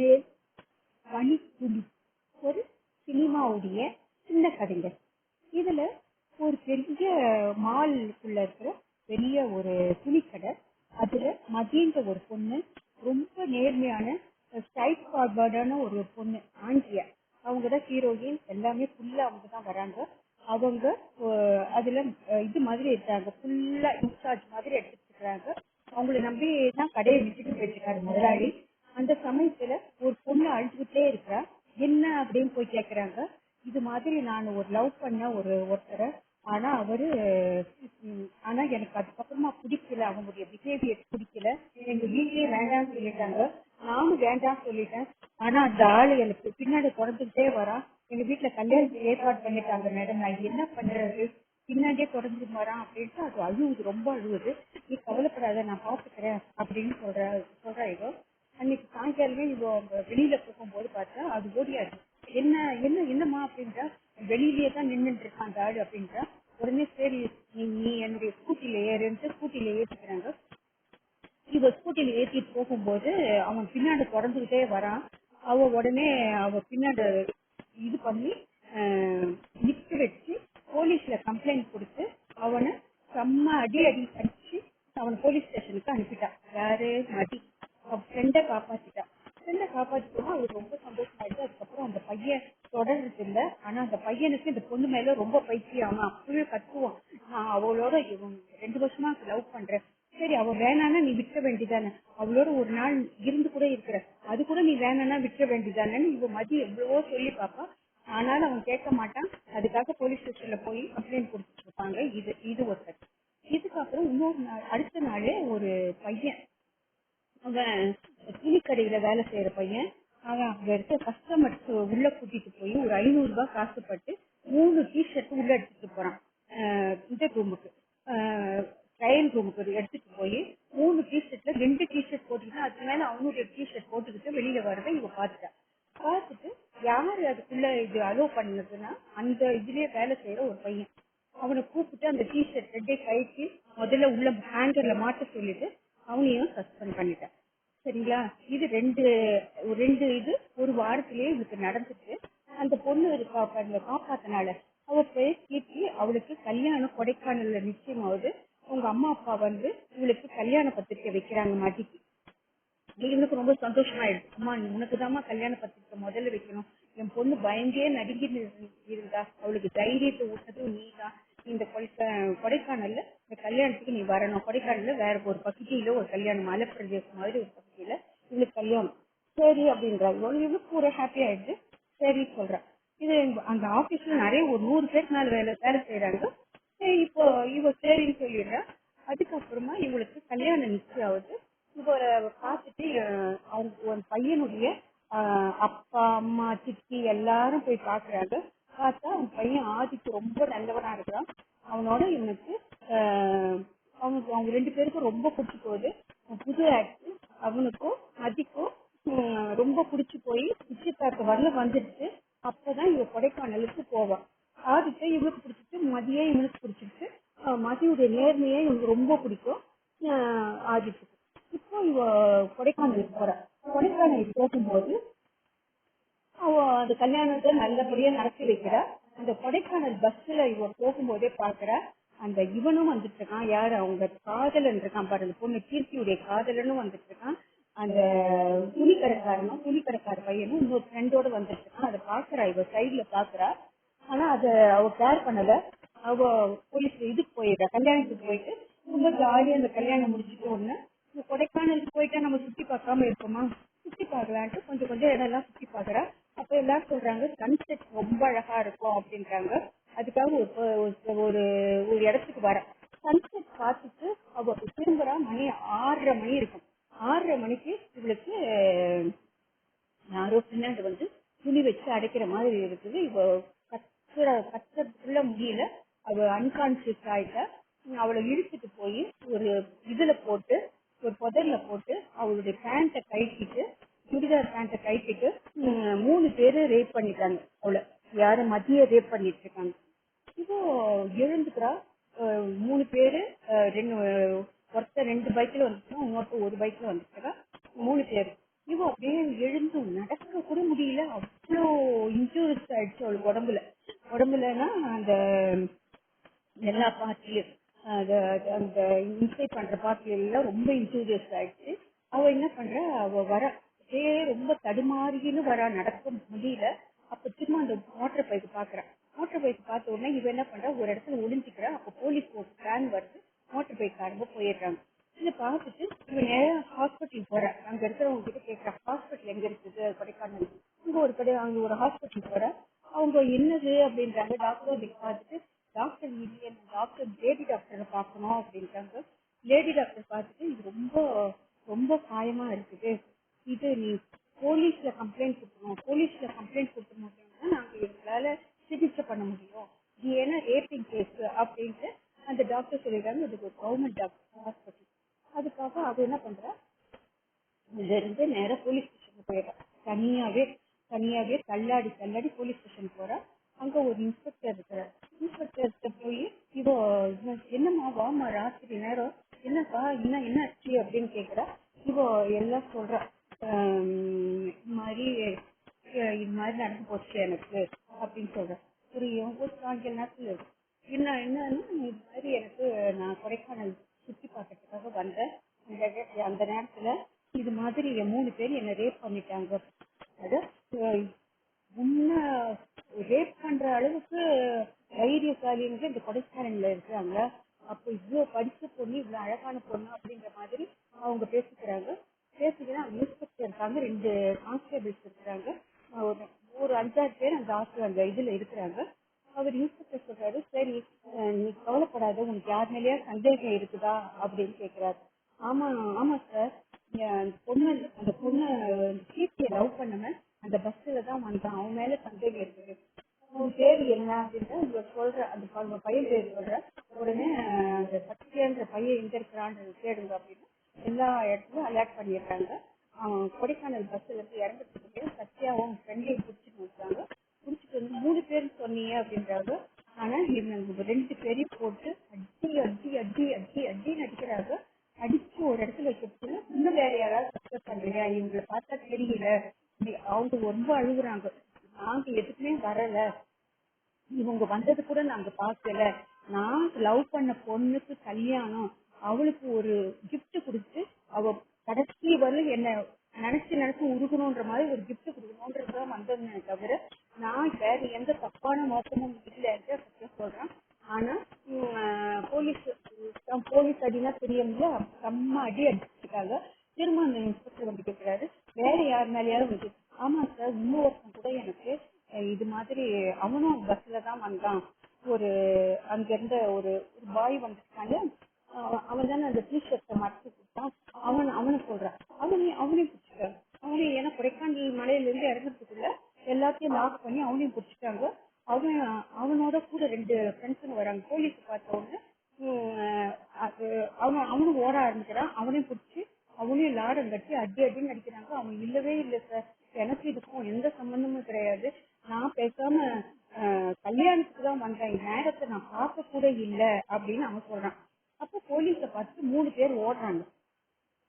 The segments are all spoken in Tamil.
மேல் பனித்துளி ஒரு சினிமாவுடைய சின்ன கதைங்க இதுல ஒரு பெரிய மாலுக்குள்ள இருக்கிற பெரிய ஒரு துணிக்கடை அதுல மதின்ற ஒரு பொண்ணு ரொம்ப நேர்மையான ஸ்ட்ரைட் ஃபார்வர்டான ஒரு பொண்ணு ஆண்டியா அவங்க தான் ஹீரோயின் எல்லாமே ஃபுல்லா அவங்க தான் வராங்க. அவங்க அதுல இது மாதிரி இருக்காங்க ஃபுல்லா இன்சார்ஜ் மாதிரி எடுத்துட்டு இருக்காங்க. அவங்கள நம்பி தான் கடையை விட்டுட்டு போயிருக்காரு முதலாளி. அந்த சமயத்துல ஒரு பொண்ணு அழுதுகிட்டே இருக்கா என்ன? அப்படின்னு போய் கேக்குறாங்க. இது மாதிரி நான் ஒரு லவ் பண்ண ஒரு ஒருத்தரை ஆனா அவரு ஆனா எனக்கு அதுக்கப்புறமா பிடிக்கல அவங்களுடைய பிஹேவியர் பிடிக்கல. எங்க வீட்லயே வேண்டாம்னு சொல்லிட்டாங்க. நானும் வேண்டாம்னு சொல்லிட்டேன். ஆனா அந்த ஆளு எனக்கு பின்னாடி தொடர்ந்துகிட்டே வரான் எங்க வீட்டுல கல்யாணத்துக்கு ஏற்பாடு பண்ணிட்டாங்க மேடம் நான் என்ன பண்றது? பின்னாடியே தொடர்ந்து வரான் அப்படின்ட்டு அது அழுவுது ரொம்ப அழுவுது. நீ கவலைப்படாத நான் பாத்துக்கிறேன் அப்படின்னு சொல்ற சொல்றா இவ. அன்னைக்கு சாயங்காலமே இவ அவங்க வெளியில போகும்போது பார்த்தா அது ஓடியாது என்ன என்ன என்னம்மா அப்படின்றா? வெளியிலேயே தான் நின்னுட்டு இருக்கான் அந்த ஆளு அப்படின்றா. உடனே சரி நீ நீ என்னுடைய ஸ்கூட்டில ஏறுன்ட்டு ஸ்கூட்டில ஏற்றிக்கிறாங்க இவ ஸ்கூட்டில ஏற்றிட்டு போகும்போது அவன் பின்னாடி தொடர்ந்துகிட்டே வரான். அவ உடனே அவ பின்னாடி இது பண்ணி நிக்க வச்சு போலீஸ்ல கம்ப்ளைண்ட் கொடுத்து அவனை செம்ம அடி அடி அடிச்சு அவன் போலீஸ் ஸ்டேஷனுக்கு அனுப்பிட்டான் யாரு? மதி. அவன் ஃப்ரெண்டை காப்பாற்றிட்டான் ஃப்ரெண்டை காப்பாத்திட்டோம் அவருக்கு ரொம்ப சந்தோஷமாயிட்டு அதுக்கப்புறம் அந்த பையன் தொடர்றது இல்ல. ஆனா அந்த பையனுக்கு இந்த பொண்ணு மேல ரொம்ப பைத்தியம் அவன் அப்பவே கத்துவான். நான் அவளோட இவன் ரெண்டு வருஷமா லவ் பண்றேன். சரி அவ வேணான்னா நீ விற்க வேண்டியதானே? அவளோட ஒரு நாள் இருந்து கூட இருக்கிற. அது கூட நீ வேணான்னா விற்க வேண்டியதானேன்னு இவ மதி எவ்வளவோ சொல்லி பாப்பா. ஆனாலும் அவன் கேட்க மாட்டான். அதுக்காக போலீஸ் ஸ்டேஷன்ல போய் கம்ப்ளைண்ட் கொடுத்துட்டு இருப்பாங்க இது இது ஒருத்தர். இதுக்கப்புறம் இன்னொரு நாள் அடுத்த நாளே ஒரு பையன் அவன் துணிக்கடையில வேலை செய்யற பையன். அவன் அங்க இருக்க கஸ்டமர்ஸ் உள்ள கூட்டிட்டு போய் ஒரு ஐநூறு ரூபாய் காசுப்பட்டு மூணு டிஷர்ட் உள்ள எடுத்துட்டு போறான். ஆஹ் இந்த ரூமுக்கு ட்ரையல் ரூமுக்கு எடுத்துட்டு போய் மூணு டிஷர்ட்ல ரெண்டு டிஷர்ட் போட்டுக்கிட்டு அதுக்கு மேல அவனுடைய டிஷர்ட் போட்டுக்கிட்டு வெளியில வரதை இவ பாத்துட்டான் பார்த்துட்டு யாரு அதுக்குள்ள இது அலோவ் பண்ணதுன்னா அந்த இதுலயே வேலை செய்யற ஒரு பையன். அவனை கூப்பிட்டு அந்த டிஷர்ட் ரெண்டே கழிச்சு முதல்ல உள்ள ஹேங்கர்ல மாட்ட சொல்லிட்டு அவனையும் சஸ்பெண்ட் பண்ணிட்டான். சரிங்களா? இது ரெண்டு ஒரு ரெண்டு இது ஒரு வாரத்திலேயே இவளுக்கு நடந்துட்டு அந்த பொண்ணு இருக்கா பாருங்க காப்பாத்தனால. அவ கேட்டு அவளுக்கு கல்யாணம் கொடைக்கானல்ல நிச்சயமாவது உங்க அம்மா அப்பா வந்து இவளுக்கு கல்யாண பத்திரிக்கை வைக்கிறாங்க மாட்டிக்கு. இவனுக்கு ரொம்ப சந்தோஷமா சந்தோஷமாயிடுச்சு அம்மா உனக்கு உனக்குதாம்மா கல்யாண பத்திரிக்கை முதல்ல வைக்கணும். என் பொண்ணு பயந்தே நடுங்கி இருந்தா அவளுக்கு தைரியத்தை ஊட்டதும் நீ தான் இந்த கொடைக்கானல்ல இந்த கல்யாணத்துக்கு நீ வரணும். கொடைக்கானல்ல வேற ஒரு பகுதியில ஒரு கல்யாணம் மலை பிரதேசம் மாதிரி ஒரு இது கல்யாணம் சரி அப்படின்றா இவ்வளவு இவளுக்கு ஒரு ஹாப்பி ஆயிடுச்சு. சரி சொல்றா. இது அந்த ஆபீஸ்ல நிறைய ஒரு நூறு பேருக்கு மேல வேலை வேலை செய்யறாங்க சரி இப்போ இவ சரின்னு சொல்லிடுறா. அதுக்கப்புறமா இவளுக்கு கல்யாணம் நிச்சயம் ஆகுது இவரை பார்த்துட்டு அவங்க ஒரு பையனுடைய அப்பா அம்மா சித்தி எல்லாரும் போய் பாக்குறாங்க பார்த்தா அவன் பையன் ஆதிக்கு ரொம்ப நல்லவனா இருக்கிறான். அவனோட இவனுக்கு ஆஹ் அவங்க அவங்க ரெண்டு பேருக்கும் ரொம்ப பிடிச்சி போகுது. புது ஆக்ட் அவனுக்கும் மதிக்கும் ரொம்ப பிடிச்சி போய் நிச்சயதார்த்த வரல வந்துடுச்சு. அப்பதான் இவ கொடைக்கானலுக்கு போவான் ஆதித்தை இவனுக்கு பிடிச்சிட்டு மதியே இவனுக்கு பிடிச்சிருச்சு. மதியுடைய நேர்மையே இவனுக்கு ரொம்ப பிடிக்கும் ஆதித்துக்கு இப்போ இவ கொடைக்கானலுக்கு போறா. கொடைக்கானலுக்கு போகும்போது அவ அந்த கல்யாணத்தை நல்லபடியா நடத்தி வைக்கிறா. அந்த கொடைக்கானல் பஸ்ல இவ போகும்போதே பாக்குறா அந்த இவனும் வந்துட்டு இருக்கான் யார்? அவங்க காதலன் இருக்கான் பாரு அந்த பொண்ணு கீர்த்தியுடைய காதலனும் வந்துட்டு இருக்கான் அந்த துணிக்கடைக்காரனும் துணிக்கடைக்கார பையனும் இன்னொரு ஃப்ரெண்டோட வந்துட்டு இருக்கான் அதை பாக்குறா இவ சைட்ல பாக்குறா. ஆனா அத அவ கேர் பண்ணல. அவ போலீஸ் இதுக்கு போயிடுறா. கல்யாணத்துக்கு போயிட்டு ரொம்ப ஜாலியா அந்த கல்யாணம் முடிச்சுட்டு ஒண்ணு கொடைக்கானலுக்கு போயிட்டா நம்ம சுத்தி பார்க்காம இருக்கோமா சுத்தி பார்க்கலான்ட்டு கொஞ்சம் கொஞ்சம் இடம் எல்லாம் சுத்தி பாக்குறா அப்ப எல்லாரும் சொல்றாங்க சன்செட் ரொம்ப அழகா இருக்கும் அப்படின்றாங்க. அதுக்காக ஒரு ஒரு- ஒரு ஒரு இடத்துக்கு வர சன்செட் பார்த்துட்டு அவ திரும்புறா மணி ஆறரை மணி இருக்கும். ஆறரை மணிக்கு இவளுக்கு யாரோ பின்னாடி வந்து துணி வச்சு அடைக்கிற மாதிரி இருக்குது. இவ கத்துற கத்துறதுக்குள்ள முடியல. அவ அன்கான்சியஸ் ஆயிட்டா. அவளை இழுத்துட்டு போய் ஒரு இதுல போட்டு ஒரு புதர்ல போட்டு அவளுடைய பேண்ட்டை கழட்டிட்டு சுடிதார் பேண்ட்டை கழட்டிட்டு மூணு பேரு ரேப் பண்ணிட்டாங்க அவளை. யாரு மதிய ரேப் பண்ணிட்டு இருக்காங்க. இப்போ எழுந்துக்கிறா. அஹ் மூணு பேரு அஹ் ரெண்டு ஒருத்தர் ரெண்டு பைக்ல வந்துருக்கா இன்னொருத்தர் ஒரு பைக்ல வந்துருக்கா மூணு பேரு. இவ அப்படியே எழுந்து நடக்க கூட முடியல. அவ்வளோ இன்ஜூரிஸ் ஆயிடுச்சு அவளுக்கு உடம்புல. உடம்புலன்னா அந்த எல்லா பார்ட்டியும் அது அந்த இன்சைட் பண்ற பார்ட்டி எல்லாம் ரொம்ப இன்ஜூரியஸ் ஆயிடுச்சு. அவ என்ன பண்றா? அவ வர அப்படியே ரொம்ப தடுமாறின்னு வரா. நடக்க முடியல அப்ப திரும்ப அந்த மோட்டர் பைக் பாக்குறா மோட்டர் பைக் பார்த்த உடனே இவ என்ன பண்றா ஒரு இடத்துல ஒளிஞ்சுக்கிறா அப்ப போலீஸ் வேன் வருது மோட்டர் பைக் காரங்க போயிடுறாங்க இதை பார்த்துட்டு இவ நேரம் ஹாஸ்பிட்டல் போறா அங்க இருக்கிறவங்க கிட்ட கேட்கறா ஹாஸ்பிட்டல் எங்க இருக்குது கொடைக்கானல் இங்க ஒரு கடை அங்க ஒரு ஹாஸ்பிட்டல் போறா அவங்க என்னது அப்படின்றாங்க டாக்டர் பார்த்துட்டு டாக்டர் இல்லையே டாக்டர் லேடி டாக்டரை பார்க்கணும் அப்படின்ட்டாங்க லேடி டாக்டர் பார்த்துட்டு இது ரொம்ப ரொம்ப காயமா இருக்குது இது நீ போலீஸ்ல கம்ப்ளைண்ட் கொடுக்கணும் போலீஸ்ல கம்ப்ளைண்ட் கொடுக்க மாட்டோம்னா நாங்க எங்களால சிகிச்சை பண்ண முடியும் இது ஏன்னா ரேப்பிங் கேஸ் அப்படின்ட்டு அந்த டாக்டர் சொல்லிடுறாங்க இது ஒரு கவர்மெண்ட் டாக்டர் ஹாஸ்பிட்டல் அதுக்காக அவ என்ன பண்றா இங்க இருந்து நேரா போலீஸ் ஸ்டேஷன் போயிடுறா தனியாவே தனியாவே தள்ளாடி போலீஸ் ஸ்டேஷன் போறா. அங்க ஒரு இன்ஸ்பெக்டர் இருக்கிறார் இன்ஸ்பெக்டர்கிட்ட போய் இவ என்னம்மா வாமா ராத்திரி நேரம். என்னப்பா என்ன என்ன ஆச்சு? அப்படின்னு கேக்குறா. இவ எல்லாம் சொல்றா. இது மாதிரி இது மாதிரி நடந்து போச்சு எனக்கு அப்படின்னு சொல்றா. புரியும். ஒரு சாயங்கால நேரத்துல என்ன என்னன்னா இது மாதிரி எனக்கு நான் கொடைக்கானல் சுத்தி பார்க்கறதுக்காக வந்தேன். அந்த நே- அந்த நேரத்துல இது மாதிரி மூணு பேர் என்ன ரேப் பண்ணிட்டாங்க. அது உன்னை ரேப் பண்ற அளவுக்கு தைரியசாலிங்க இந்த கொடைக்கானல்ல இருக்கிறாங்க அப்ப இவ்வளவு படிச்ச பொண்ணு இவ்வளவு அழகான பொண்ணு அப்படின்ற மாதிரி அவங்க பேசிக்கிறாங்க. பேசிக்கினா இன்ஸ்பெக்டர் இருக்காங்க ரெண்டு கான்ஸ்டபிள்ஸ் இருக்கிறாங்க. ஒரு ஒரு அஞ்சாறு பேர் அந்த ஹாஸ்டல் அந்த இதுல இருக்கிறாங்க. அவர் இன்ஸ்பெக்டர் சொல்றாரு சரி நீ கவலைப்படாத உனக்கு யார் மேலேயா சந்தேகம் இருக்குதா? அப்படின்னு கேக்குறாரு. ஆமா ஆமா சார் அந்த பொண்ணு அந்த பொண்ணு கீர்த்தியை லவ் பண்ணுவேன் அந்த பஸ்ல தான் வந்தான். அவன் மேல சந்தேகம் இருக்குது. உன் பேர் என்ன அப்படின்னு உங்களை சொல்ற அந்த உங்க பையன் பேர் சொல்ற. உடனே அந்த சத்யான்ற பையன் எங்க இருக்கிறான்னு தேடுங்க அப்படின்னு எல்லா இடத்துலயும் அலர்ட் பண்ணிடுறாங்க. அவன் கொடைக்கானல் பஸ்ல இருந்து இறங்குறதுக்கு சத்யாவும் ஃப்ரெண்டையும் பிடிச்சிட்டு வச்சாங்க பிடிச்சிட்டு வந்து மூணு பேர் சொன்னீங்க அப்படின்றாங்க. ஆனா இவங்க ரெண்டு பேரையும் போட்டு அடி அடி அடி அடி அடி நடிக்கிறாங்க அடிச்சு ஒரு இடத்துல வைக்கிறது இன்னும் வேற யாராவது பண்றியா இவங்களை பார்த்தா தெரியல. அவங்க ரொம்ப அழுகுறாங்க. நாங்க எதுக்குமே வரல. இவங்க வந்தது கூட நாங்க பார்க்கல நான் லவ் பண்ண பொண்ணுக்கு கல்யாணம். அவளுக்கு ஒரு gift கொடுத்து அவ கடைசி வரலும் என்ன நினைச்சு நினைச்சு உருகணுன்ற மாதிரி ஒரு gift கொடுக்கணுன்றதுதான் வந்ததுன்னு தவிர நான் வேற எந்த தப்பான நோக்கமும் இல்லைன்னு சத்தியம் சொல்றேன். ஆனா போலீஸ் போலீஸ் அடினா தெரியும்ல செம்ம அடி அடிச்சிருக்காங்க. திரும்ப அந்த இன்ஸ்பெக்டர் வந்து கேட்கிறாரு வேற யார் மேலேயாவது வந்து ஆமா சார் இன்னொருத்தன் கூட எனக்கு அஹ், இது மாதிரி அவனும் பஸ்ல தான் வந்தான். ஒரு அங்க இருந்த ஒரு ஒரு பாய் வந்துட்டாங்க அவன் தானே அந்த டிஷர்ட்டை மறைச்சு கொடுத்தான். அவன் அவனை சொல்றான். அவனே அவனையும் பிடிச்சிட்டாங்க. அவனையும் ஏன்னா கொடைக்கானல் மலையில இருந்து இறங்குறதுக்குள்ள எல்லாத்தையும் லாக் பண்ணி அவனையும் பிடிச்சிட்டாங்க. அவன் அவனோட கூட ரெண்டு ஃப்ரெண்ட்ஸுங்க வராங்க. போலீஸ் பார்த்த உடனே உம், அது அவன் அவனும் ஓட ஆரம்பிக்கிறான். அவனையும் பிடிச்சி அவனையும் லாடம் கட்டி அடி அடின்னு அடிக்கிறாங்க. அவன் இல்லவே இல்லை சார். எனக்கு இதுக்கும் எந்த சம்பந்தமும் கிடையாது. நான் பேசாம கல்யாணத்துக்கு தான் வந்தேன். நேரத்தை நான் பார்க்க கூட இல்லை அப்படின்னு அவன் சொல்றான். அப்போ போலீஸ பார்த்து மூணு பேர் ஓடுறாங்க.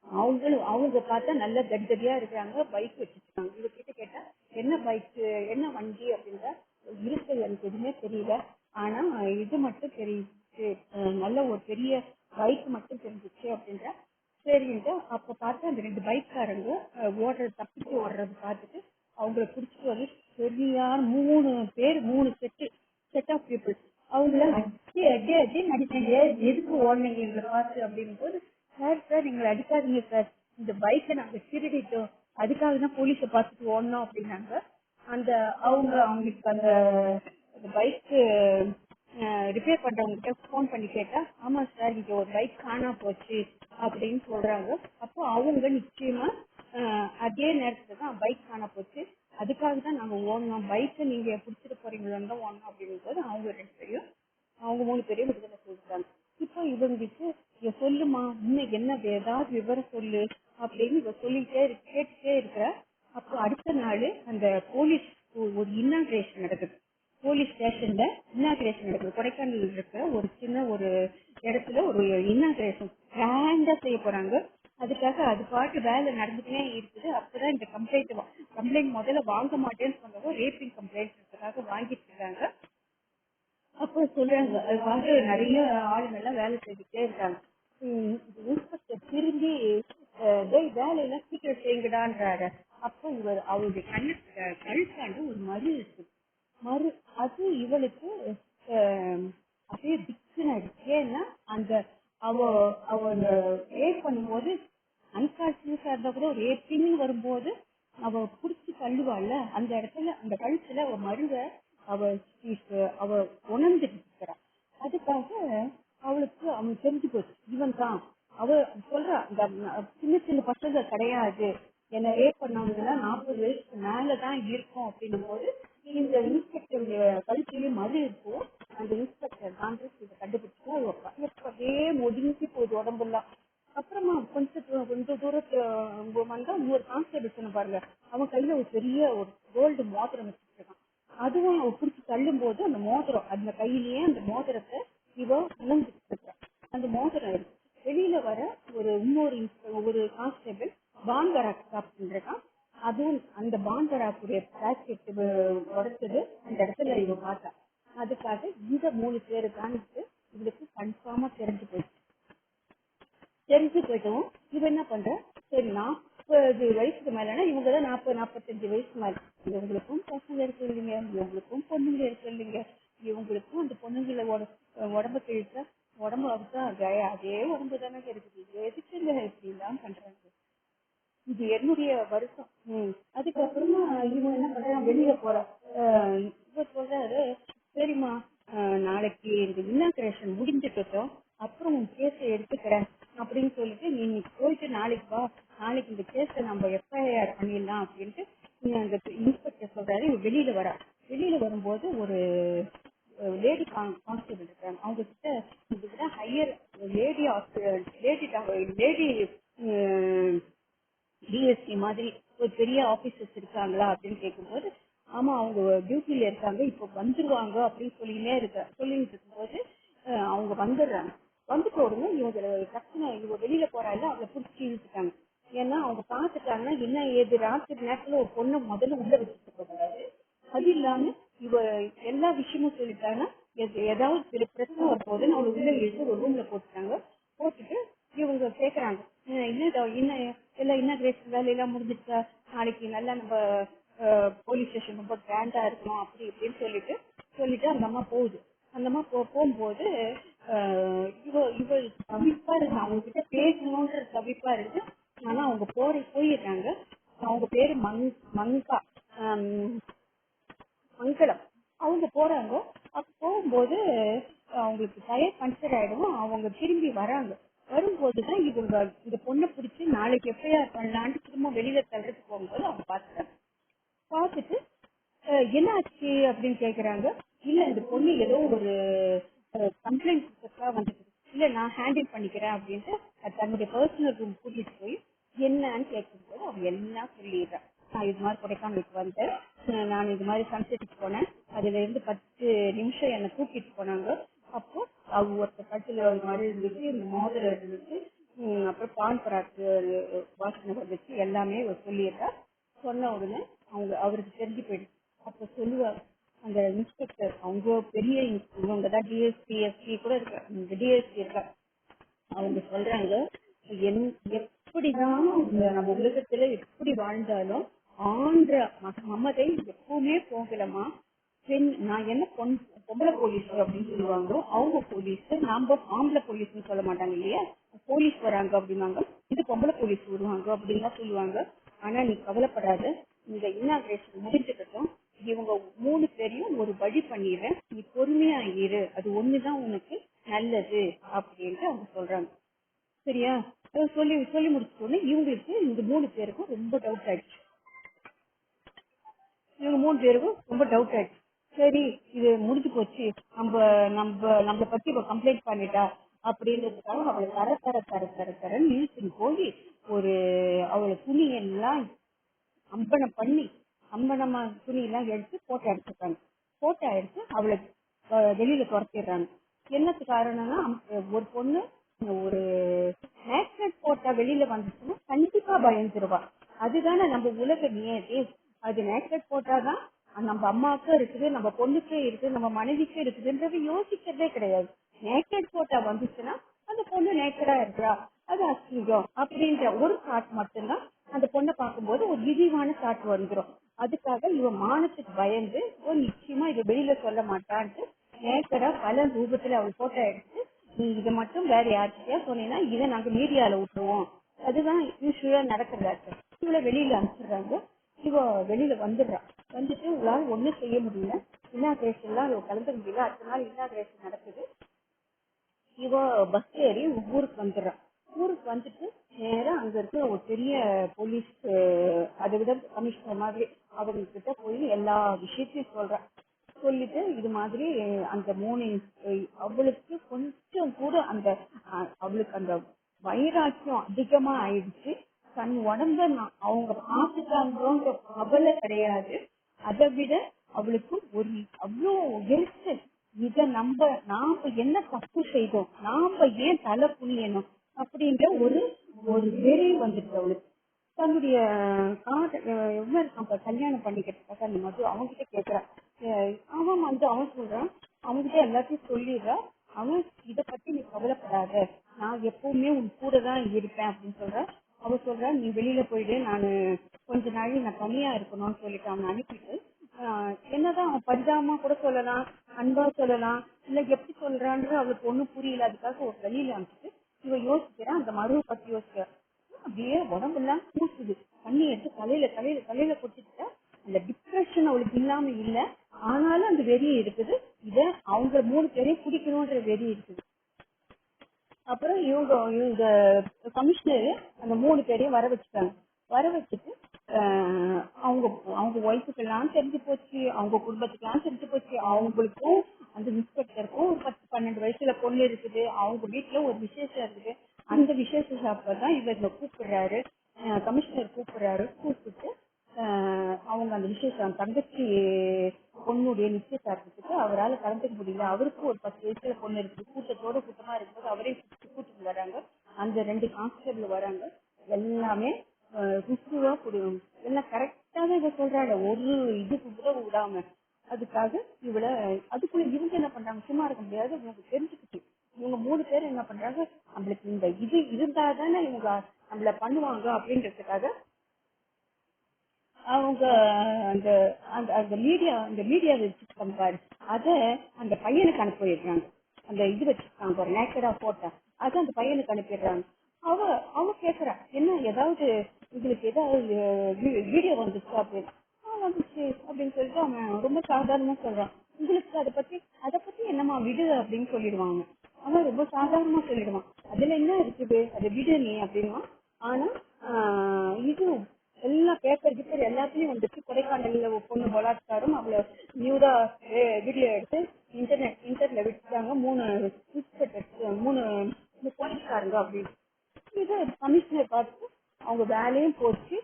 அவங்களும் அவங்க பார்த்தா நல்ல தடிதடியா இருக்கிறாங்க. பைக் வச்சிருக்காங்க. இவங்க கிட்ட கேட்டா என்ன பைக் என்ன வண்டி? அப்படின்ற இருக்கு. எனக்கு எதுவுமே தெரியல. ஆனா இது மட்டும் தெரியுது நல்ல ஒரு பெரிய பைக் மட்டும் தெரிஞ்சிச்சு அப்படின்ற சரின்ட்டு அப்ப பார்த்து அந்த ரெண்டு பைக்காரங்க அஹ், ஓடுறது தப்பிச்சு ஓடுறது பார்த்துட்டு அவங்கள பிடிச்சிட்டு வந்து சரியான மூணு பேர் மூணு செட்டு செட் ஆஃப் பீப்புள் அவங்கள அடி அடி அடி நடிச்சீங்க எதுக்கு ஓடுனீங்க எங்களை பார்த்து அப்படின் போது சார் சார் எங்களை அடிக்காதீங்க சார். இந்த பைக்கை நாங்கள் திருடிட்டோம். அதுக்காக தான் போலீஸை பார்த்துட்டு ஓடணும் அப்படின்னாங்க. அந்த அவங்க அவங்களுக்கு அந்த பைக்கு ரிப்பேர் பண்றவங்க கிட்ட ஃபோன் பண்ணி கேட்டா ஆமா சார் இங்க ஒரு பைக் காணா போச்சு. அப்படின்னு சொல்றாங்க. அப்போ அவங்க நிச்சயமா அதே நேரத்துல தான் பைக் காண போச்சு. அதுக்காக தான் நாங்க ஓடணும் பைக்கை நீங்க பிடிச்சிட்டு போறீங்களா தான் ஓடணும் அப்படிங்கும் போது அவங்க ரெண்டு பேரையும் அவங்க மூணு பேரையும் விடுதலை சொல்லிட்டாங்க இப்போ இவங்களுக்கு இவ சொல்லுமா? இன்னும் என்ன? ஏதாவது விவரம் சொல்லு? அப்படின்னு இவ சொல்லிட்டே கேட்டுட்டே இருக்கிற. அப்போ அடுத்த நாள் அந்த போலீஸ் ஒரு இன்னாகிரேஷன் நடக்குது. போலீஸ் ஸ்டேஷன்ல இன்னாகிரேஷன் நடக்குது. கொடைக்கானல் இருக்கிற ஒரு சின்ன ஒரு இடத்துல ஒரு இன்னாகிரேஷன் செய்ய போறாங்க. அதுக்காக அது பாட்டு வேலை நடந்துட்டே இருக்குது. அப்பதான் முதல்ல வாங்க மாட்டேன்னு சொன்னவங்க ரேப்பிங் கம்ப்ளைண்ட்ஸ்க்காக வாங்கிட்டு இருக்காங்க அப்போ சொல்றாங்க அது வந்து நிறைய ஆளுங்க எல்லாம் வேலை செஞ்சுட்டே இருக்காங்க. இன்ஸ்பெக்டர் திரும்பி அஹ், டேய் வேலையெல்லாம் சீக்கிரம் செய்யுங்கடான்றாரு. அப்போ இவர் அவருடைய கண்ணு கழுத்தாண்டு ஒரு மறு இருக்கு. மறு அது இவளுக்கு அஹ், அப்படியே திக்குன்னு ஆயிடுச்சு. ஏன்னா அந்த அவ அவ ரேப் பண்ணும்போது அன்கான்சியஸா இருந்தா கூட ஒரு ரேப்பிங்னு வரும்போது அவ புடிச்சு தள்ளுவாள்ல. அந்த இடத்துல அந்த கழுத்துல அவ மருங்க அவ அவ உணர்ந்துட்டு இருக்கிறா அதுக்காக அவளுக்கு அவன் தெரிஞ்சு போச்சு. இவன் தான். அவ சொல்றா இந்த சின்ன சின்ன பசங்க கிடையாது. என்ன ரேப் பண்ணவங்க நாற்பது வயசுக்கு மேலதான் இருக்கும் அப்படின்னும் போது இந்த இன்ஸ்பெக்டர் கழுத்துலயே மறு இருக்கும் அந்த இன்ஸ்பெக்டர் தான் இதை கண்டுபிடிச்சு அவ பயத்துல அப்படியே ஒதுங்கி போகுது உடம்பெல்லாம் அப்புறமா கொஞ்சம் தூ- கொஞ்சம் தூரத்துல அங்க வந்தா இன்னொரு கான்ஸ்டபிள் சொன்ன பாருங்க. அவன் கையில ஒரு பெரிய ஒரு கோல்டு மோதிரம் வச்சிருக்கான். அதுவும் அவன் பிடிச்சி தள்ளும் போது அந்த மோதிரம் அந்த கையிலேயே அந்த மோதிரத்தை இவன் உணர்ந்துட்டு அந்த மோதிரம் இருக்கு வெளியில வர ஒரு இன்னொரு ஒரு கான்ஸ்டபிள் பான்கராக் சாப்பிட்டுருக்கான் அதுவும் அந்த பான்கராக்குடைய பேக்கெட் உடச்சது அந்த இடத்துல இவன் பார்த்தா. அதுக்காக இந்த மூணு பேரு தான் இவளுக்கு கன்ஃபார்மா தெரிஞ்சு போயிடுச்சு. தெரிஞ்சு போயிட்டோம் இவன் என்ன பண்ற? சரி நான் முப்பது வயசுக்கு மேலனா இவங்க தான் நாற்பது நாற்பத்தஞ்சு வயசு மேல. இவங்களுக்கும் பசங்க இருக்கு இல்லைங்க இவங்களுக்கும் பொண்ணுங்க இருக்கு இல்லைங்க இவங்களுக்கும் அந்த பொண்ணுங்களை உட- உடம்ப கிழிச்சா உடம்பு அப்படிதான் அதே- அதே உடம்பு தானே இருக்குது. இது எதுக்குங்க இப்படிலாம் பண்றாங்க. இது என்னுடைய வருஷம் ம். அதுக்கப்புறமா இவன் என்ன பண்றான்? வெளியில போறான். அஹ் இவர் சொல்றாரு சரிம்மா நாளைக்கு இந்த இன்னாகிரேஷன் முடிஞ்சிட்டோம் அப்புறம் உன் கேஸை எடுத்துக்கிறேன். அப்படின்னு சொல்லிட்டு நீ இன்னைக்கு போயிட்டு நாளைக்கு வா. நாளைக்கு இந்த கேஸை நம்ம எஃப்ஐஆர் பண்ணிடலாம் அப்படின்ட்டு அந்த இன்ஸ்பெக்டர் சொல்றாரு. இவர் வெளியில வரா. வெளியில வரும்போது ஒரு லேடி கான்ஸ்டபிள் இருக்காங்க. அவங்க கிட்ட இதுக்கு higher lady lady lady DSP மாதிரி ஒரு பெரிய ஆபீசர்ஸ் இருக்காங்களா அப்படின்னு கேட்கும்போது ஆமா அவங்க டியூட்டில இருக்காங்க. இப்போ வந்துருவாங்க அப்படின்னு சொல்லினே இருக்க சொல்லிட்டு இருக்கும்போது அவங்க வந்துடுறாங்க. வந்துட்ட உடனே இவங்க டக்குனு இவங்க வெளியில போறாள் அவளை பிடிச்சி இழுத்துட்டாங்க. ஏன்னா அவங்க பார்த்துட்டாங்கன்னா என்ன ஏது ராத்திரி நேரத்துல ஒரு பொண்ணு முதல்ல உள்ள வச்சுட்டு போகக்கூடாது அது இல்லாம இவ எல்லா விஷயமும் சொல்லிட்டாங்கன்னா ஏதாவது சில பிரச்சனை வரப்போகுதுன்னு அவங்க உள்ள இழுத்து ஒரு ரூம்ல போட்டுட்டாங்க. போட்டுட்டு இவங்க கேக்குறாங்க. என்ன என்ன எல்லாம் என்ன கிரேஸ் வேலையெல்லாம் முடிஞ்சிருச்சா? நாளைக்கு நல்லா நம்ம போலீஸ் ஸ்டேஷன் ரொம்ப கிராண்டா இருக்கணும் அப்படி இப்படின்னு சொல்லிட்டு சொல்லிட்டு அந்த அம்மா போகுது. அந்த அம்மா போ போகும்போது ஆஹ் இவ இவ தவிப்பா இருக்கு அவங்க கிட்ட பேசணும்ன்ற தவிப்பா இருக்கு. ஆனா அவங்க போற போயிடுறாங்க. அவங்க பேரு மங் மங்கா. ஹம், மங்களம். அவங்க போறாங்க. அப்ப போகும்போது அவங்களுக்கு டயர் பஞ்சர் ஆயிடும் அவங்க திரும்பி வராங்க. வரும்போதுதான் இவங்க இந்த பொண்ணை பிடிச்சி நாளைக்கு எப்பயா பண்ணலான்னு திரும்ப வெளியில தள்ளுறதுக்கு போகும்போது அவங்க பார்த்துட்டாங்க பார்த்துட்டு அஹ், என்ன ஆச்சு அப்படின்னு கேக்குறாங்க. இல்ல இந்த பொண்ணு ஏதோ ஒரு கம்ப்ளைண்ட் வந்துட்டு இல்ல நான் ஹேண்டில் பண்ணிக்கிறேன் அப்படின்ட்டு அது தன்னுடைய பர்சனல் ரூம் கூட்டிட்டு போய் என்னன்னு கேட்கும்போது அவ எல்லாம் சொல்லிடுறான் நான் இது மாதிரி கொடைக்கானலுக்கு வந்தேன். நான் இது மாதிரி சன்செட்டுக்கு போனேன். அதுல இருந்து பத்து நிமிஷம் என்னை தூக்கிட்டு போனாங்க. அப்போ அவங்க ஒருத்தர் கட்டில ஒரு மாதிரி இருந்துச்சு இந்த மோதிரம் இருந்துச்சு உம் அப்புறம் பான் பராக்கு வாசனை வந்துச்சு. எல்லாமே அவ சொல்லிடுறா. சொன்ன உடனே அவங்க அவருக்கு தெரிஞ்சு போயிடுச்சு. அப்ப சொல்லுவார் அந்த இன்ஸ்பெக்டர் அவங்க பெரிய இவங்க தான் டிஎஸ்பி எஸ்பி கூட இருக்க டிஎஸ்பி இருக்கா அவங்க சொல்றாங்க என் எப்படிதான் இந்த நம்ம உலகத்துல எப்படி வாழ்ந்தாலும் ஆண்ட ம- மமதை எப்பவுமே போகலமா பெண் நான் என்ன பொன் பொம்பளை போலீஸ் அப்படின்னு சொல்லுவாங்களோ அவங்க போலீஸ் நாம ஆம்பளை போலீஸ்னு சொல்ல மாட்டாங்க இல்லையா? போலீஸ் வராங்க அப்படின்னாங்க இது பொம்பளை போலீஸ் வருவாங்க அப்படின்லாம் சொல்லுவாங்க. ஆனா நீ கவலைப்படாத. இந்த இன்னாகிரேஷன் முடிஞ்சுக்கட்டும். இவங்க மூணு பேரையும் ஒரு வழி பண்ணிடுறேன் நீ பொறுமையா இரு அது ஒண்ணுதான் உனக்கு நல்லது அப்படின்ட்டு அவங்க சொல்றாங்க. சரியா? சொல்லி சொல்லி முடிச்சோடனே இவங்களுக்கு இந்த மூணு பேருக்கும் ரொம்ப டவுட் ஆயிடுச்சு. இவங்க மூணு பேருக்கும் ரொம்ப டவுட் ஆயிடுச்சு. சரி இது முடிஞ்சு போச்சு. நம்ம நம்ம நம்மளை பத்தி இப்ப கம்ப்ளைண்ட் பண்ணிட்டா அப்படின்றதுக்காக அவளை தர தர தர தர தரன்னு இழுத்துன்னு போய் ஒரு அவளை துணி எல்லாம் அம்பனம் பண்ணி அம்பனமா துணி எல்லாம் எடுத்து போட்டோ எடுத்துக்கிறாங்க போட்டோ எடுத்து அவளை அஹ், வெளியில துரத்திடுறாங்க. என்னத்து காரணம்னா ஒரு பொண்ணு ஒரு மேக்னட் போட்டா வெளியில வந்துச்சுன்னா கண்டிப்பா பயந்துருவா. அதுதானே நம்ம உலக நியதி. அது மேக்னட் போட்டாதான் நம்ம அம்மாவுக்கும் இருக்குது நம்ம பொண்ணுக்கும் இருக்குது நம்ம மனைவிக்கும் இருக்குதுன்றது யோசிக்கிறதே கிடையாது. நேக்கட் போட்டா வந்துச்சுன்னா அந்த பொண்ணு நேக்கடா இருக்கிறா அது அசிங்கம் அப்படின்ற ஒரு தாட் மட்டும்தான் அந்த பொண்ணை பார்க்கும்போது ஒரு இழிவான தாட் வந்துடும் அதுக்காக இவ மானத்துக்கு பயந்து ஓ நிச்சயமா இவ வெளியில சொல்ல மாட்டான்ட்டு நேக்கடா பல ரூபத்துல அவள் போட்டோ எடுத்து நீ இதை மட்டும் வேற யார்கிட்டயா சொன்னீங்கன்னா இதை நாங்க மீடியால விட்டுருவோம். அதுதான் யூஸ்வலா நடக்கிறதா இவளை வெளியில அனுப்பிச்சிடுறாங்க. இவ வெளியில வந்துடுறா. வந்துட்டு உங்களால ஒண்ணும் செய்ய முடியல. இன்னாகிரேஷன்லாம் இவ கலந்துக்க முடியல. அடுத்த நாள் இன்னாகிரேஷன் நடக்குது. இவ பஸ் ஏறி ஊருக்கு வந்துடுறான் ஊருக்கு வந்துட்டு நேரா அங்க இருக்க ஒரு பெரிய போலீஸ் அதை விட கமிஷனர் மாதிரி அவங்க கிட்ட போய் எல்லா விஷயத்தையும் சொல்றேன். சொல்லிட்டு இது மாதிரி அந்த மூணு அவளுக்கு கொஞ்சம் கூட அந்த அவளுக்கு அந்த வைராக்கியம் அதிகமா ஆயிடுச்சு. தன் உடம்ப நான் அவங்க பார்த்துட்டாங்கன்ற கவலை கிடையாது. அதை விட அவளுக்கு ஒரு அவ்வளோ எரிச்சல். இத நம்ம நாம என்ன தப்பு செய்தோம்? நாம ஏன் தலை புரியணும் அப்படின்ற ஒரு ஒரு வெறி வந்துட்டு அவளுக்கு. தன்னுடைய காத எவ்வளவு இருக்கான் பாரு, கல்யாணம் பண்ணிக்கிறதுக்காக அந்த மது அவன்கிட்ட கேக்குறான் அவன் வந்து அவன் சொல்றான் அவன்கிட்ட எல்லாத்தையும் சொல்லிடுறான் அவன் இத பத்தி நீ கவலைப்படாத. நான் எப்பவுமே உன் கூட தான் இருப்பேன் அப்படின்னு சொல்றான் அவ சொல்றா நீ வெளியில போயிடு நான் கொஞ்ச நாள் நான் தனியா இருக்கணும்னு சொல்லிட்டு அவனை அனுப்பிட்டு என்னதான் அவன் பரிதாபமா கூட சொல்லலாம் அன்பா சொல்லலாம் இல்ல எப்படி சொல்றான்னு அவளுக்கு ஒண்ணும் புரியல. அதுக்காக ஒரு வெளியில அனுப்பிச்சு இவ யோசிக்கிறான் அந்த மருவை பத்தி யோசிக்கிறா. அப்படியே உடம்பெல்லாம் கூசுது. தண்ணி எடுத்து தலையில தலையில தலையில குடிச்சுட்டா அந்த டிப்ரெஷன் அவளுக்கு இல்லாம இல்ல. ஆனாலும் அந்த வெறி இருக்குது. இத அவங்க மூணு பேரையும் குடிக்கணும்ன்ற வெறி இருக்குது. அப்புறம் இவங்க இந்த கமிஷனர் அந்த மூணு பேரையும் வர வச்சுட்டாங்க. வர வச்சுட்டு ஆஹ் அவங்க அவங்க ஒய்ஃபுக்கு எல்லாம் தெரிஞ்சு போச்சு அவங்க குடும்பத்துக்கு எல்லாம் தெரிஞ்சு போச்சு. அவங்களுக்கும் அந்த இன்ஸ்பெக்டருக்கும் ஒரு பத்து பன்னெண்டு வயசுல பொண்ணு இருக்குது. அவங்க வீட்டுல ஒரு விசேஷம் இருக்குது. அந்த விசேஷ சாப்பிட்தான் இவர் இங்க கூப்பிடுறாரு. கமிஷனர் கூப்பிடுறாரு. கூப்பிட்டு ஆஹ் அவங்க அந்த விசேஷம் தங்கச்சி பொண்ணுடைய நிச்சயதார்த்தத்துக்கு அவரால் கலந்துக்க முடியல. அவருக்கும் ஒரு பத்து வயசுல பொண்ணு இருக்குது. கூட்டத்தோட கூட்டமா இருக்கும்போது அவரே கூட்டிட்டு வராங்க. அந்த ரெண்டு கான்ஸ்டபிள் வராங்க. எல்லாமே ருசுவா புரியும் எல்லாம் கரெக்டா தான் இதை சொல்றாங்க. ஒரு இதுக்கு கூட விடாம. அதுக்காக இவள அதுக்குள்ள இவங்க என்ன பண்றாங்க? சும்மா இருக்க முடியாது. இவங்க தெரிஞ்சுக்கிட்டு இவங்க மூணு பேர் என்ன பண்றாங்க? நம்மளுக்கு இந்த இது இருந்தா தானே இவங்க நம்மள பண்ணுவாங்க அப்படின்றதுக்காக அவங்க அந்த அந்த அந்த மீடியா அந்த மீடியா வச்சிருக்காங்க பாரு. அத அந்த பையனுக்கு அனுப்பிடுறாங்க அந்த இது வச்சிருக்காங்க ஒரு நேக்கடா போட்டா அத அந்த பையனுக்கு அனுப்பிடுறாங்க. அவ அவ கேக்குறா. என்ன ஏதாவது உங்களுக்கு ஏதாவது வீடியோ வந்துச்சு அப்படின்னு. "ஆ, வந்துச்சு அப்படின்னு சொல்லிட்டு அவன் ரொம்ப சாதாரணமா சொல்றான். உங்களுக்கு அதை பத்தி அதை பத்தி என்னம்மா விடு அப்படின்னு சொல்லிடுவாங்க. அவன் ரொம்ப சாதாரணமா சொல்லிடுவான். அதுல என்ன இருக்குது? அது விடு நீ அப்படின்னா ஆனா இது எல்லா பேப்பர் கிப்பர் எல்லாத்துலயும் வந்துச்சு. கொடைக்கானல்ல பொண்ணு பலாத்காரம். அவளை நியூரா வீடியோ எடுத்து இன்டர்நெட் இன்டர்நெட்ல விட்டுட்டாங்க. மூணு மூணு மூணு போலீஸ்காரங்க அப்படின்னு. இதை கமிஷனை பார்த்து அவங்க வேலையும் போச்சு.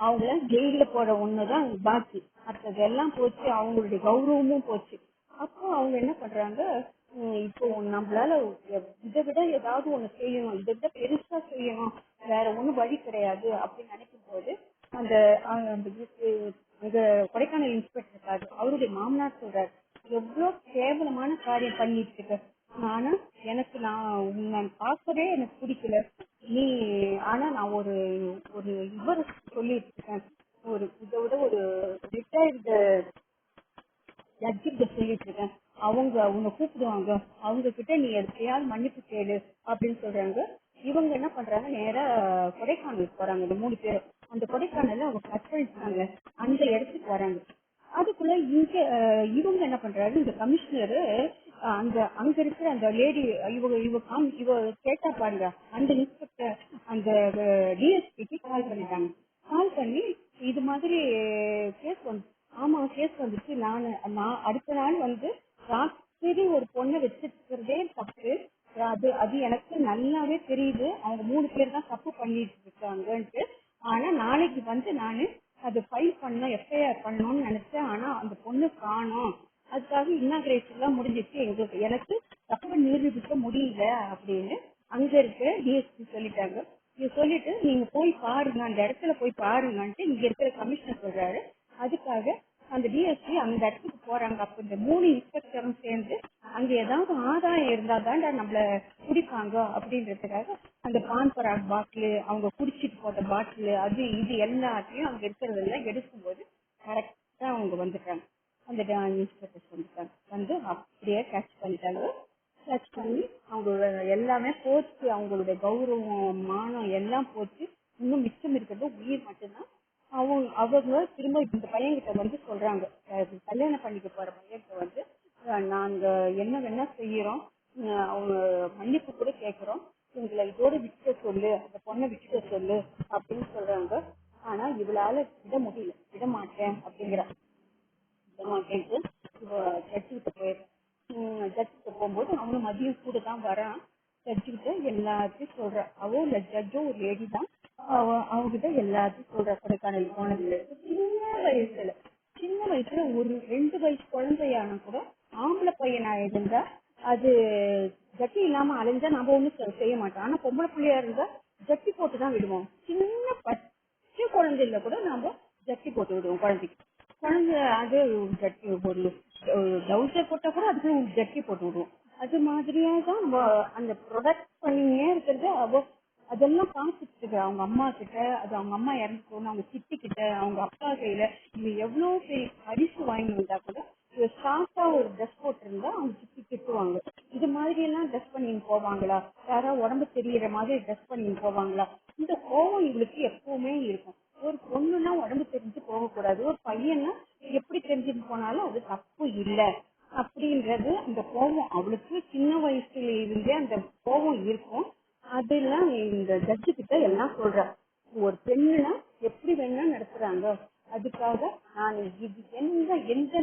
அவங்கள ஜெயில போற ஒண்ணுதான் பாக்கி. மற்றதெல்லாம் போச்சு அவங்களுடைய கௌரவமும் போச்சு. அப்போ அவங்க என்ன பண்றாங்க? இப்போ நம்மளால இதை விட ஏதாவது ஒண்ணு செய்யணும் இதை விட பெருசா செய்யணும் வேற ஒண்ணும் வழி கிடையாது அப்படின்னு நினைக்கும் போது அந்த அஹ் அந்த இது- கொடைக்கானல் இன்ஸ்பெக்டர் இருக்காரு அவருடைய மாமனார் சொல்றாரு எவ்வளவு கேவலமான காரியம் பண்ணிட்டு இருக்க. ஆனா எனக்கு நான் உன்னை பார்க்கவே எனக்கு பிடிக்கல. நீ ஆனா நான் ஒரு ஒரு இவர் சொல்லிட்டு இருக்கேன் ஒரு இதை விட ஒரு ரிட்டையர்டு ஜட்ஜிட்ட சொல்லிட்டு இருக்கேன் அவங்க அவங்க கூப்பிடுவாங்க. அவங்க கிட்ட நீ எப்படியாவது மன்னிப்பு கேளு அப்படின்னு சொல்றாங்க. இவங்க என்ன பண்றாங்க? நேரா கொடைக்கானல் போறாங்க இந்த மூணு பேர் அந்த கொடைக்கானல்ல அவங்க கற்பழிச்சாங்க அந்த இடத்துக்கு வராங்க. அதுக்குள்ள இங்க இவங்க என்ன பண்றாரு? இந்த கமிஷனரு அந்த அங்க இருக்கிற அந்த லேடி இவங்க இவ காம் இவ கேட்டா பாருங்க அந்த இன்ஸ்பெக்டர் அந்த டிஎஸ்பிக்கு கால் பண்ணிட்டாங்க. கால் பண்ணி இது மாதிரி கேஸ் வந்து ஆமா கேஸ் வந்துச்சு. நான் நான் அடுத்த நாள் வந்து ராத்திரி ஒரு பொண்ணை வச்சிருக்கிறதே தப்பு. அது அது எனக்கு நல்லாவே தெரியுது. அவங்க மூணு பேர் தான் தப்பு பண்ணிட்டு இருக்காங்கன்ட்டு. ஆனா நாளைக்கு வந்து நானு அது ஃபைல் பண்ணோம் எஃப்ஐஆர் பண்ணணும்னு நினைச்சேன். ஆனா அந்த பொண்ணு காணோம். அதுக்காக இன்னாகிரேஷன்லாம் முடிஞ்சிச்சு. எங்களுக்கு எனக்கு தப்பு நிரூபிக்க முடியல அப்படின்னு அங்க இருக்க டிஎஸ்பி சொல்லிட்டாங்க. இது சொல்லிட்டு நீங்க போய் பாருங்க அந்த இடத்துல போய் பாருங்கன்ட்டு இங்க இருக்கிற கமிஷனர் சொல்றாரு. அதுக்காக அந்த டிஎஸ்பி அந்த இடத்துக்கு போறாங்க. அப்ப இந்த மூணு இன்ஸ்பெக்டரும் சேர்ந்து அங்க ஏதாவது ஆதாயம் இருந்தா தான் நம்மள குடிப்பாங்க அப்படின்றதுக்காக அந்த பான் பராக் பாட்டில் அவங்க குடிச்சிட்டு போட்ட பாட்டில் அது இது எல்லாத்தையும் அங்க இருக்கிறதெல்லாம் எடுக்கும்போது கரெக்டா அவங்க வந்துட்டாங்க. அந்த அப்படியே கேட்ச் பண்ணிட்டாங்க. கேட்ச் பண்ணி அவங்களோட எல்லாமே போச்சு. அவங்களோட கௌரவம் மானம் எல்லாம் போச்சு. இன்னும் மிச்சம் இருக்கிறது உயிர் மட்டும்தான். அவங்க அவங்க திரும்ப இந்த பையன்கிட்ட வந்து சொல்றாங்க. கல்யாணம் பண்ணிக்க போற பையன்கிட்ட வந்து நாங்க என்ன வேணா செய்யறோம். அவங்க மன்னிப்பு கூட கேக்குறோம். உங்களை இதோட விட்டுக்க சொல்லு அந்த பொண்ணை விட்டுக்க சொல்லு அப்படின்னு சொல்றாங்க. ஆனா இவளால விட முடியல. விட மாட்டேன் அப்படிங்கிறா. மாட்டேன்ட்டு ஜட்ஜுக்கிட்ட போயிடுறேன் ஜட்ஜுக்கிட்ட போகும்போது அவனும் மதியம் கூட தான் வரான். ஜட்ஜுக்கிட்ட எல்லாத்தையும் சொல்றான் அவோ இந்த ஜட்ஜும் ஒரு லேடி தான். அவ அவகிட்ட எல்லாத்தையும் சொல்றா. கொடைக்கானல் போனதுல சின்ன வயசுல. சின்ன வயசுல ஒரு ரெண்டு வயசு குழந்தையான கூட ஆம்பளை பையனா இருந்தா அது ஜட்டி இல்லாம அலைஞ்சா நம்ம ஒண்ணும் செய்ய மாட்டோம். ஆனா பொம்பளை பிள்ளையா இருந்தா ஜட்டி போட்டு தான் விடுவோம். சின்ன பச்சை குழந்தையில கூட நாம ஜட்டி போட்டு விடுவோம் குழந்தைக்கு. குழந்தை அது ஜட்டி ஒரு டவுசர் போட்டா கூட அதுக்கு ஒரு ஜட்டி போட்டு விடுவோம். அது மாதிரியா தான் அவ அந்த ப்ரொடக்ட் பண்ணியே இருக்கிறது. அவ அதெல்லாம் பார்த்துட்டு இருக்கு அவங்க அம்மா கிட்ட அது அவங்க அம்மா இறந்து போன அவங்க சித்தி கிட்ட அவங்க அப்பா கையில இவ எவ்வளவு பெரிய பரிசு வாங்கி வந்தா கூட இவ ஷார்ட்டா ஒரு ட்ரெஸ் போட்டிருந்தா அவங்க சித்தி திட்டுவாங்க. இது மாதிரி எல்லாம் ட்ரெஸ் பண்ணின்னு போவாங்களா? யாராவது உடம்பு தெரியற மாதிரி ட்ரெஸ் பண்ணின்னு போவாங்களா? இந்த கோவம் இவளுக்கு எப்பவுமே இருக்கும். ஒரு பொண்ணுன்னா உடம்பு தெரிஞ்சு போகக்கூடாது. ஒரு பையன்னா எப்படி தெரிஞ்சுட்டு போனாலும் அது தப்பு இல்லை. அப்படின்றது அந்த கோபம் அவளுக்கு சின்ன வயசுல இருந்தே அந்த கோபம் இருக்கும். அதெல்லாம் இந்த ஜட்ஜு கிட்ட எல்லாம் சொல்றா. ஒரு பெண்ணுனா எப்படி வேணா நடத்துறாங்க. அதுக்காக நான் இது எந்த எந்த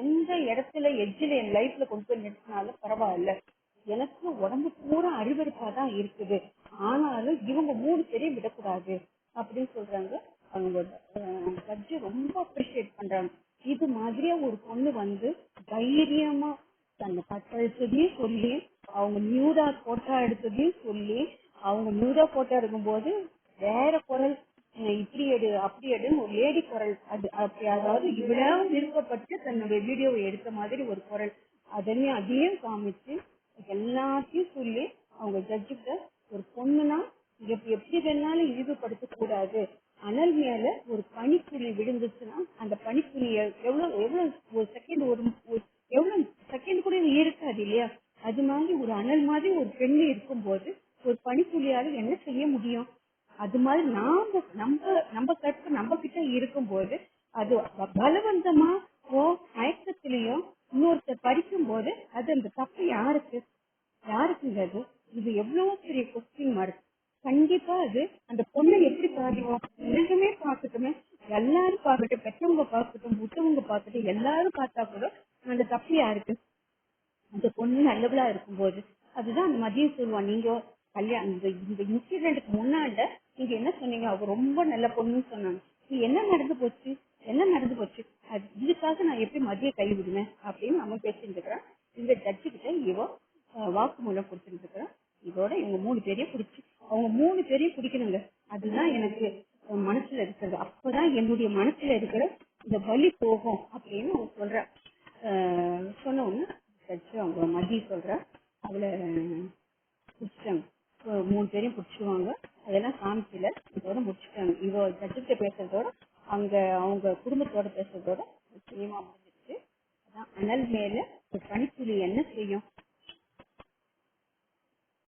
எந்த இடத்துல எஜ்ஜில் என் லைஃப் கொண்டு போய் நிறுத்தினாலும் பரவாயில்ல எனக்கு உடம்பு பூரா அருவருப்பா தான் இருக்குது ஆனாலும் இவங்க மூணு பேரையும் விடக்கூடாது அப்படின்னு சொல்றாங்க அவங்க ஜட்ஜு ரொம்ப அப்ரிஷியேட் பண்றாங்க இது மாதிரியா ஒரு பொண்ணு வந்து தைரியமா தன்னை கட்டழிச்சதையும் சொல்லி அவங்க நியூடா போட்டா எடுத்ததையும் சொல்லி அவங்க நியூடா வேற குரல் இப்படி எடு அப்படி எடுன்னு ஒரு லேடி குரல். அது அப்படி அதாவது இவ்வளவு விருப்பப்பட்டு தன்னுடைய வீடியோவை எடுத்த மாதிரி ஒரு குரல். அதையும் அதையும் காமிச்சு எல்லாத்தையும் சொல்லி அவங்க ஜட்ஜுக்கு ஒரு பொண்ணுனா எப்- எப்படி வேணாலும் இழிவுபடுத்த கூடாது அனல் மேல ஒரு பனித்துளி விழுந்துச்சுன்னா அந்த பனித்துளி எவ்வளவு எவ்வளவு ஒரு செகண்ட் ஒரு ஒரு- எவ்வளவு செகண்ட் கூட இருக்காது இல்லையா அது மாதிரி ஒரு அனல் மாதிரி ஒரு பெண்ணு இருக்கும்போது ஒரு பனித்துளியால என்ன செய்ய முடியும் அது மாதிரி நாம நம்ம நம்ம கற்பு நம்ம கிட்ட இருக்கும்போது அது பலவந்தமா ஓ மயக்கத்திலையும் இன்னொருத்தர் படிக்கும் போது அது அந்த தப்பு யாருக்கு யாருக்குங்கிறது இது எவ்வளவு பெரிய கொஸ்டின் மார்க் கண்டிப்பா அது அந்த பொண்ணை எப்படி பாதிக்கும்? உலகமே பார்க்கட்டுமே. எல்லாரும் பார்க்கட்டும் பெற்றவங்க பார்க்கட்டும் புத்தவங்க பார்க்கட்டும் எல்லாரும் பார்த்தா கூட அந்த தப்பு யாருக்கு? அந்த பொண்ணு நல்லவளா இருக்கும்போது. அதுதான் அந்த மதியம் சொல்லுவான் நீங்க கல்யாணம் இந்த இந்த இன்சிடென்ட்க்கு முன்னாண்ட நீங்க என்ன சொன்னீங்க? அவ ரொம்ப நல்ல பொண்ணுன்னு சொன்னாங்க. நீ என்ன நடந்து போச்சு? என்ன நடந்து போச்சு? அது இதுக்காக நான் எப்படி மதிய கை விடுவேன்? அப்படின்னு நம்ம பேசிட்டு இருக்கிறான். இந்த ஜட்ஜு கிட்ட இவ வாக்கு வாக்குமூலம் கொடுத்துட்டு இருக்கிறான் இதோட இவங்க மூணு பேரையும் பிடிச்சி அவங்க மூணு பேரையும் பிடிக்கணுங்க. அதுதான் எனக்கு மனசுல இருக்கிறது. அப்பதான் என்னுடைய மனசுல இருக்கிற இந்த வலி போகும் அப்படின்னு அவங்க சொல்ற. சொன்ன உடனே ஜட்ஜு அவங்க மதி சொல்ற. அவளை பிடிச்சாங்க. மூணு பேரையும் பிடிச்சிருவாங்க அதெல்லாம் காமிக்கல. இதோட முடிச்சுட்டாங்க. இவ ஜட்ஜிட்ட பேசுறதோட அங்க அவங்க குடும்பத்தோட பேசுறதோட சினிமா முடிஞ்சிருச்சு. அதான் அனல் மேல ஒரு பனித்துளி என்ன செய்யும்?